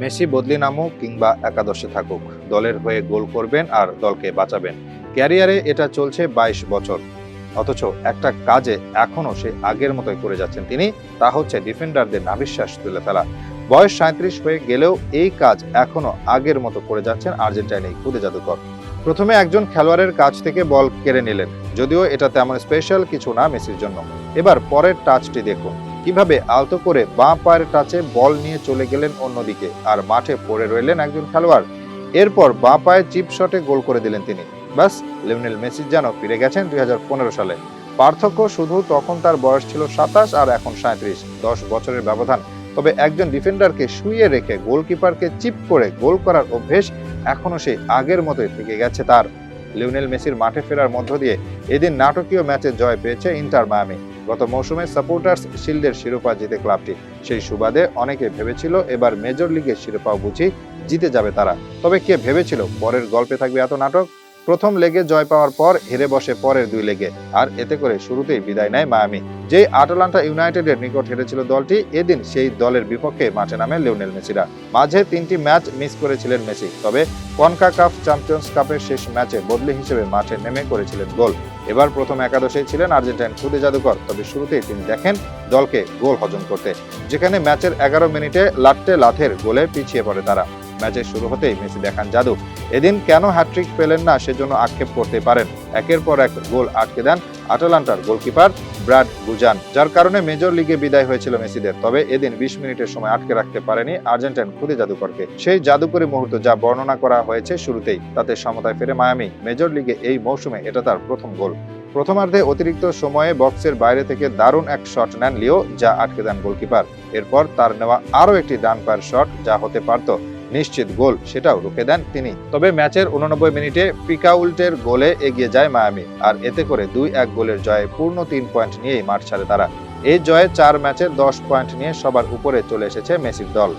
Messi বদলি নামুক কিংবা একাদশে থাকুক, দলের হয়ে গোল করবেন আর দলকে বাঁচাবেন। ক্যারিয়ারে এটা চলছে বাইশ বছর। অথচ একটা কাজে এখনও সে আগের মতোই করে যাচ্ছেন তিনি, তা হচ্ছে ডিফেন্ডারদের নাভিশ্বাস তুলে ফেলা। বয়স সাঁত্রিশ হয়ে গেলেও এই কাজ এখনও আগের মতো করে যাচ্ছেন আর্জেন্টাইন এই খুদে জাদুকর। প্রথমে একজন খেলোয়াড়ের কাছ থেকে বল কেড়ে নিলেন, যদিও এটা তেমন স্পেশাল কিছু না মেসির জন্য। এবার পরের টাচটি দেখুন। কীভাবে আলতো করে বাঁ পায়ের টাচে বল নিয়ে চলে গেলেন অন্যদিকে আর মাঠে পড়ে রইলেন একজন খেলোয়াড়। এরপর বাঁ পায়ে চিপ শটে গোল করে দিলেন তিনি। বাস লিওনেল মেসি যেন ফিরে গেছেন দুই হাজার পনেরো সালে। পার্থক্য শুধু তখন তার বয়স ছিল সাতাশ আর এখন সাঁত্রিশ। দশ বছরের ব্যবধান। তবে একজন ডিফেন্ডারকে শুইয়ে রেখে গোলকিপারকে চিপ করে গোল করার অভ্যেস এখনও সেই আগের মতোই থেকে গেছে তার। লিওনেল মেসির মাঠে ফেরার মধ্য দিয়ে এদিন নাটকীয় ম্যাচে জয় পেয়েছে ইন্টার মায়ামি। গত মৌসুমে সাপোর্টার্স শিল্ডের শিরোপা জিতে ক্লাবটি। সেই সুবাদে অনেকে ভেবেছিল এবার মেজর লিগের শিরোপাও বুঝি জিতে যাবে তারা। তবে কে ভেবেছিল পরের গল্পে থাকবে এত নাটক? প্রথম লেগে জয় পাওয়ার পর হেরে বসে পরের দুই লেগে। আর এতে করে শুরুতেই বিদায় নেয় মায়ামি। যেই আটালান্টা ইউনাইটেডের নিকট হেরেছিল দলটি, এদিন সেই দলের বিপক্ষে মাঠে নামে লিওনেল মেসিরা। মাঝে তিনটি ম্যাচ মিস করেছিলেন মেসি, তবে কনকা কাপ চ্যাম্পিয়ন্স কাপের শেষ ম্যাচে বদলি হিসেবে মাঠে নেমে করেছিলেন গোল। এবার প্রথম একাদশেই ছিলেন আর্জেন্টাইন খুদে জাদুকর, তবে শুরুতেই তিনি দেখেন দলকে গোল হজম করতে। যেখানে ম্যাচের এগারো মিনিটে লাট্টে লাথের গোলে পিছিয়ে পড়ে তারা। ম্যাচের শুরু হতেই মেসি দেখান জাদু। এদিন কেন হ্যাট্রিক পেলেন না সেজন্য আক্ষেপ করতে পারেন। একের পর এক গোল আটকে দেন আটালান্টার গোলকিপার ব্রাড গুজান, যার কারণে মেজর লিগে বিদায় হয়েছিল মেসিদের। তবে এদিন বিশ মিনিটের সময় আটকে রাখতে পারেনি আর্জেন্টাইন খুদে জাদুকরকে। সেই জাদুকরী মুহূর্ত যা বর্ণনা করা হয়েছে শুরুতেই, তাতে সমতায় ফেরে মায়ামি। মেজর লিগে এই মৌসুমে এটা তার প্রথম গোল। প্রথমার্ধে অতিরিক্ত সময়ে বক্সের বাইরে থেকে দারুণ এক শট নেন লিও, যা আটকে দেন গোলকিপার। এরপর তার নেওয়া আরও একটি ডান পায়ের শট, যা হতে পারত নিশ্চিত গোল সেটাও রুখে দেন তিনি। তবে ম্যাচের উননব্বই মিনিটে পিকাউল্টের গোলে এগিয়ে যায় মায়ামি, আর এতে করে দুই এক গোলের জয়ে পূর্ণ তিন পয়েন্ট নিয়েই মাঠ ছাড়ে তারা। এই জয়ে চার ম্যাচে দশ পয়েন্ট নিয়ে সবার উপরে চলে এসেছে মেসির দল।